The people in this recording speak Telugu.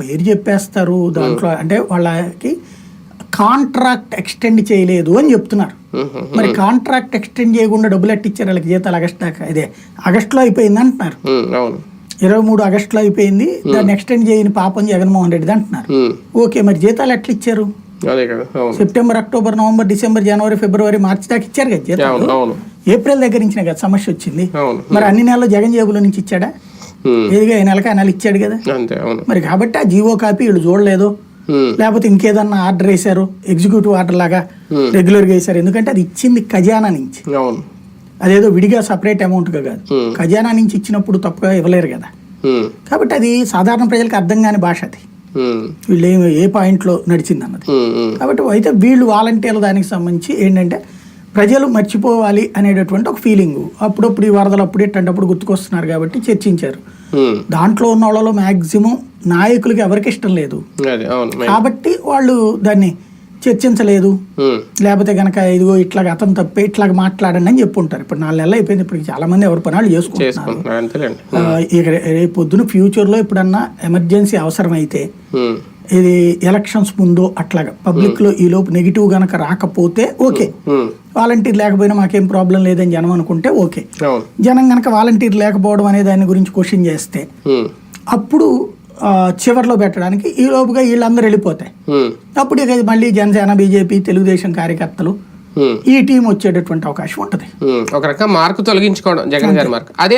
పేరు చెప్పేస్తారు. దాంట్లో అంటే వాళ్ళకి కాంట్రాక్ట్ ఎక్స్టెండ్ చేయలేదు అని చెప్తున్నారు. మరి కాంట్రాక్ట్ ఎక్స్టెండ్ చేయకుండా డబ్బులు ఎట్టిచ్చారు? వాళ్ళకి జీతాలు ఆగస్ట్ దాకా. ఇదే ఆగస్టులో అయిపోయింది అంటున్నారు. ఇరవై మూడు ఆగస్టులో అయిపోయింది. దాన్ని ఎక్స్టెండ్ చేయని పాపం జగన్మోహన్ రెడ్డి అంటున్నారు. ఓకే మరి జీతాలు ఎట్లా ఇచ్చారు? సెప్టెంబర్ అక్టోబర్ నవంబర్ డిసెంబర్ జనవరి ఫిబ్రవరి మార్చి దాకా ఇచ్చారు కదా జీతాలు? ఏప్రిల్ దగ్గర నుంచి కదా సమస్య వచ్చింది. మరి అన్ని నెలలు జగన్ జేబులో నుంచి ఇచ్చాడా? ఏదిగా ఈ నెలకి ఆ నెల ఇచ్చాడు కదా. అంతే అవును. మరి కాబట్టి ఆ జీవో కాపీ వీళ్ళు చూడలేదు. ఉమ్, లేకపోతే ఇంకేదన్నా ఆర్డర్ వేశారు ఎగ్జిక్యూటివ్ ఆర్డర్ లాగా Hmm. రెగ్యులర్గా వేశారు. ఎందుకంటే అది ఇచ్చింది ఖజానా నుంచి. అవును. అదేదో విడిగా సపరేట్ అమౌంట్గా కాదు. Hmm. ఖజానా నుంచి ఇచ్చినప్పుడు తప్పుగా ఇవ్వలేరు కదా. కాబట్టి అది సాధారణ ప్రజలకు అర్థం కాని భాష అది. వీళ్ళు ఏ- పాయింట్లో నడిచింది అన్నది. కాబట్టి అయితే వీళ్ళు వాలంటీర్ల దానికి సంబంధించి ఏంటంటే ప్రజలు మర్చిపోవాలి అనేటటువంటి ఒక ఫీలింగ్ అప్పుడప్పుడు ఈ వరదలు అప్పుడు ఇట్లాంటప్పుడు గుర్తుకొస్తున్నారు కాబట్టి చర్చించారు. దాంట్లో ఉన్న వాళ్ళలో మ్యాక్సిమం నాయకులకి ఎవరికి ఇష్టం లేదు. కాబట్టి వాళ్ళు దాన్ని చర్చించలేదు. లేకపోతే కనుక ఇదిగో ఇట్లాగ అతను తప్పే ఇట్లాగ మాట్లాడండి అని చెప్పుంటారు. ఇప్పుడు నాలుగు నెలలు అయిపోయింది ఇప్పుడు చాలా మంది ఎవరి పనాలు చేసుకుంటున్నారు. చేసుకుంటున్నారు రేపు పొద్దున ఫ్యూచర్లో ఎప్పుడన్నా ఎమర్జెన్సీ అవసరమైతే ఉమ్, ఇది ఎలక్షన్స్ ముందు అట్లాగా పబ్లిక్లో ఈ లోపు నెగిటివ్ గనక రాకపోతే ఓకే. వాలంటీర్ లేకపోయినా మాకేం ప్రాబ్లం లేదని జనం అనుకుంటే ఓకే. జనం గనక వాలంటీర్ లేకపోవడం అనే దాని గురించి క్వశ్చన్ చేస్తే అప్పుడు చివర్లో పెట్టడానికి ఈ లోపుగా వీళ్ళందరూ వెళ్ళిపోతాయి. అప్పుడు ఇక మళ్ళీ జనసేన బీజేపీ తెలుగుదేశం కార్యకర్తలు ఈ టీం వచ్చేటటువంటి అవకాశం ఉంటుంది. ఒక రకం మార్కు తొలగించుకోవడం జగన్ గారి మార్క్ అదే